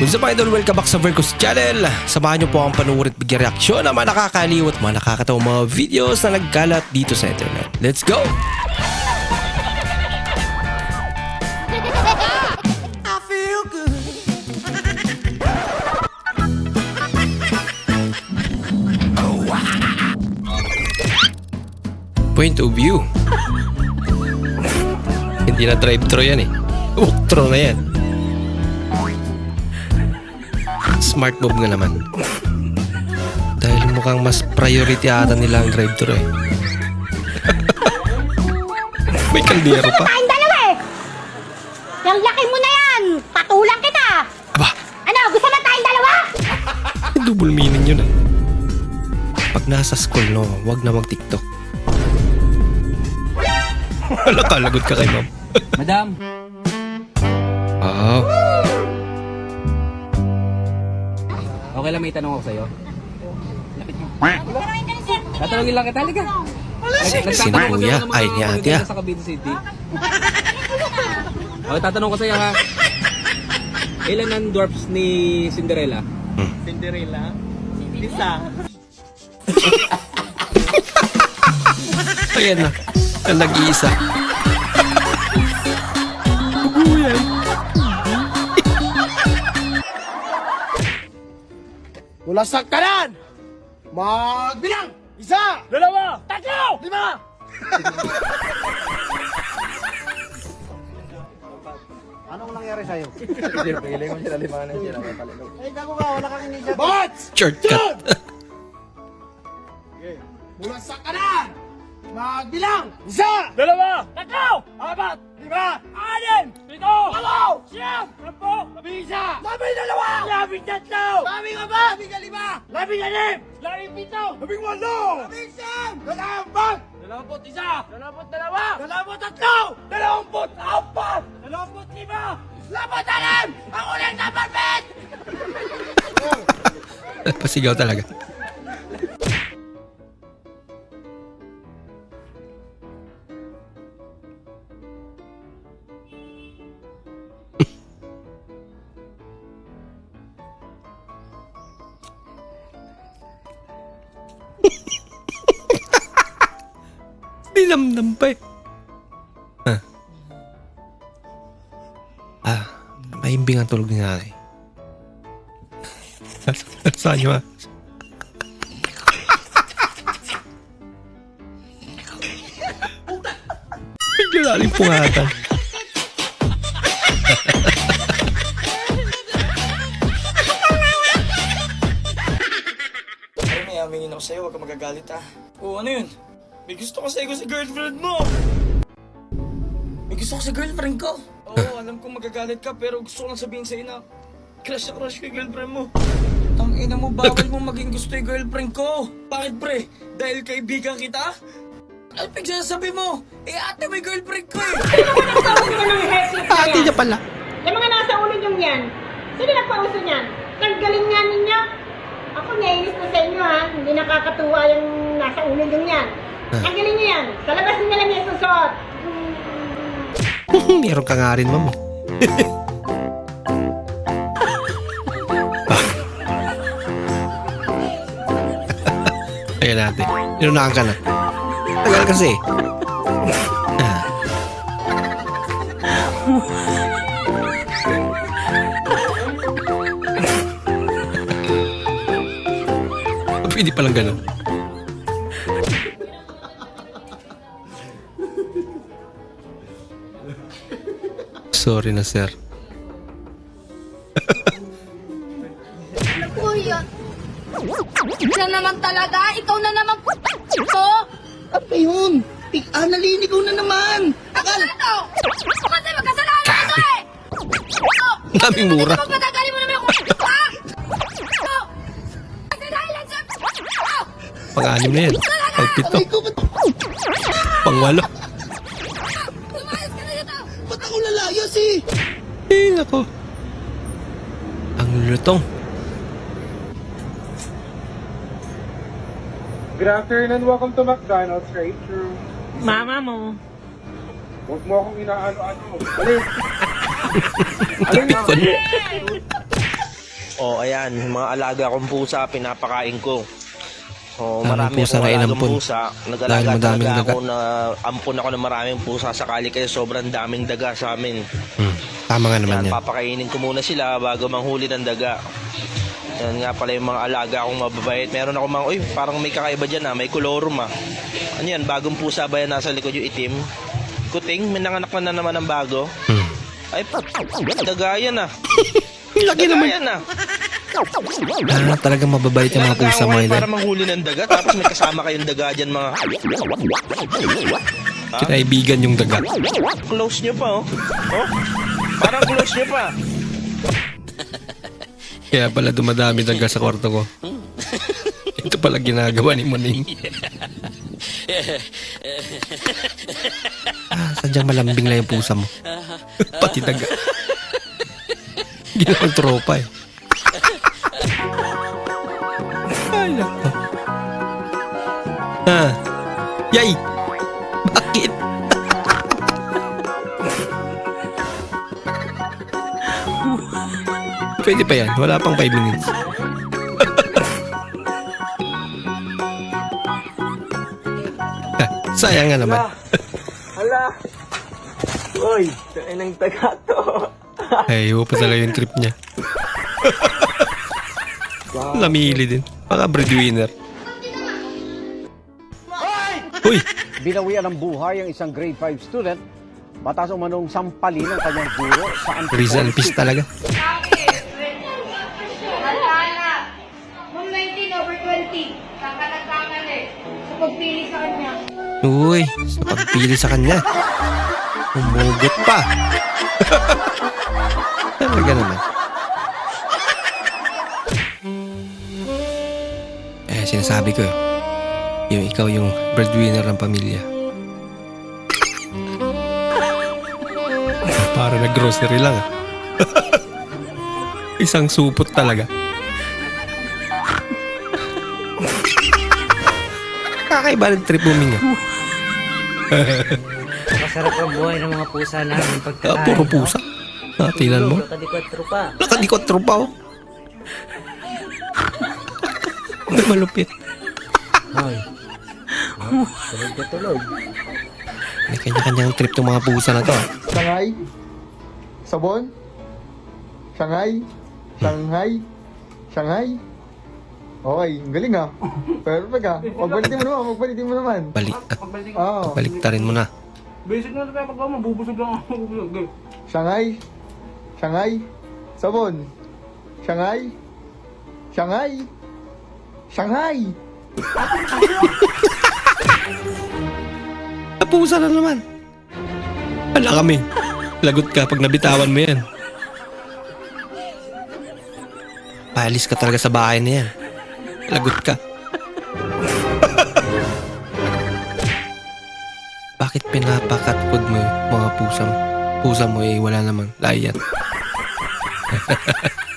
What's up idol? Welcome back sa Vercos Channel. Samahan niyo po ang panuwid at bigyan reaksyon ng mga nakakaliw at mga nakakatawang mga videos na nagkalat dito sa internet. Let's go! Point of view. Hindi na drive-thru yan eh. Walk-thru na yan. Smart move nga naman. Dahil mukhang mas priority ata nila ang drive-thru eh. May kaldero pa. tayong dalawa eh. Yung laki mo na yan. Patulang kita. Aba, Ano, gusto na tayong dalawa? double meaning yun eh. Pag nasa school, no, wag na mag-tiktok. Wala ka, lagot ka kay ma'am. Madam, okay lang may tanong ako sa'yo. Tatanungin lang kita, halika. Na kuya. Ay, ni ate ah. Sa Cavite City. Okay, tatanong ko sa'yo ha. Ilan ang dwarfs ni Cinderella? Cinderella. Isa. Ayan na. Ang nag-iisa. Mula sa kanan! Magbilang! Isa! Dalawa! Tatlo! Lima! Anong nangyari sa'yo? Piling mo sila lima na sila. Ay, gago ka, wala kang initiative. Bots! Shortcut. Mula sa kanan! Magbilang! Isa! Dalawa! Tatlo! Apat! Lima! Anim! Pito! Walo! Siyam! Sampo! Labing isa! Labing dalawa! Labing tatlo! Labing apat! Labing lima! Labing anim! Labing pito! Labing walo! Labing siyam! Dalawamput! Dalawamput isa! Dalawamput dalawa! Dalawamput tatlo! Dalawamput apat! Dalawamput lima! Lamput anim! Ang ulang number bet! Pasigaw talaga. Dinamdam pa eh. Ah. Ah, maimbing ang tulog ni nanay. Saan nyo ah? Medyo lalim pungatan. Magagalit ah. Oo, ano yun? May gusto ko sa'yo sa girlfriend mo! May gusto ko sa girlfriend ko! Oo, alam ko magagalit ka, pero gusto ko lang sabihin sa'yo na crush na crush ko yung girlfriend mo. Ang ina mo, bawal mo maging gusto yung girlfriend ko! Bakit pre? Dahil kaibigan kita? Ano pagsasabi mo? Eh ate, may girlfriend ko eh! Ate niya pala. Yung mga nasa ulo nyo yan. Sino nagpauso niyan? Tanggalin nga ninyo. Ako nainis na sa inyo ha. Hindi nakakatuwa yung nasa ulo nyo yan. Tanggalin nyo yan. Sa labas nyo lang yung susuot. Meron ka nga rin, ma'am. Ayan natin. Inunahan ka na. Tagal kasi. Pwede palang ganun. Sorry na, sir. Kuya. Siya naman talaga? Ikaw na naman ko? Ano yun? Ah, nalinigaw na naman! Akala! Ano? Kasi magkasalanan ko eh! Ang daming mura. Pang-anim na yan. Pang-pito. Pang-walo. Lumayas ka na dito! Ba't ako lalayas eh? Eh, nako. Ang lutong. Good afternoon, welcome to McDonald's, right through. Mama mo. Huwag mo akong inaano-ano. Dali. Alin na. Pikon. O ayan, mga alaga kong pusa, pinapakain ko. O Daming marami pusa akong na alagang inampun. pusa. Dahil madaming daga. ako na ampun ako ng maraming pusa sakali kasi sobrang daming daga sa amin. Hmm. Tama nga naman Yan, yan. papakainin ko muna sila bago manghuli ng daga. Yan nga pala yung mga alaga akong mababait. Meron ako mga, uy, parang may kakaiba dyan ah, may kolorum ah. Ano yan, bagong pusa ba yan nasa likod yung itim? Kuting, may nanganak na naman ng bago. Hmm. Ay, pa, daga yan ah. Laki Daga naman. yan ah. Ah, talagang mababait yung mga pusa mo idol. para manghuli ng daga, tapos may kasama kayong daga dyan mga... Ha? Kinaibigan yung daga. Close nyo pa oh. Oh? Parang close nyo pa. Kaya pala dumadami daga sa kwarto ko. Ito pala ginagawa ni Muning. ah, sadyang malambing lang yung pusa mo. Pati daga. Ginawang tropa eh. Ay, nako. Ah. Yay! Bakit? Pwede pa yan. Wala pang 5 minutes. Sayang nga naman. Hala! Uy, tayo ng taga to. Ay, iwo pa talaga yung trip niya. Namili din. Baka breadwinner. Uy! Binawian ng buhay ang isang grade 5 student batas umanong sampalin ng kanyang guro sa Rizal Antipolo Peace talaga. Alala. Kung 19 over 20, kakalagkangan. Sa pagpili sa kanya. Uy, sa pagpili sa kanya. Umugot pa. sinasabi ko eh. Yung ikaw yung breadwinner ng pamilya. Para nag-grocery lang ah. Isang supot talaga. Kakaiba ng trip booming ah. Masarap ang buhay ng mga pusa namin Ah, pagkakain. puro pusa. Ah, tingnan mo. Nakadikwatro pa. Nakadikotro pa oh. Malupit. Hoy. Tulog ka tulog. May kanya-kanyang trip tong mga pusa na to ah. Shanghai? Sabon? Shanghai? Shanghai? Shanghai? Okay, ang galing ah. Perfect ah. Magbalitin mo naman, magbalitin mo naman. Balik, Oo. baliktarin mo na. Basic na kaya pagkawa, mabubusog lang ako. Shanghai? Shanghai? Sabon? Shanghai? Shanghai? Shanghai? Pusa na naman. Wala kami. Lagot ka pag nabitawan mo yan. Paalis ka talaga sa bahay na yan. Lagot ka. Bakit pinapakatpod mo yung mga pusa mo? Pusa mo eh, wala namang layan.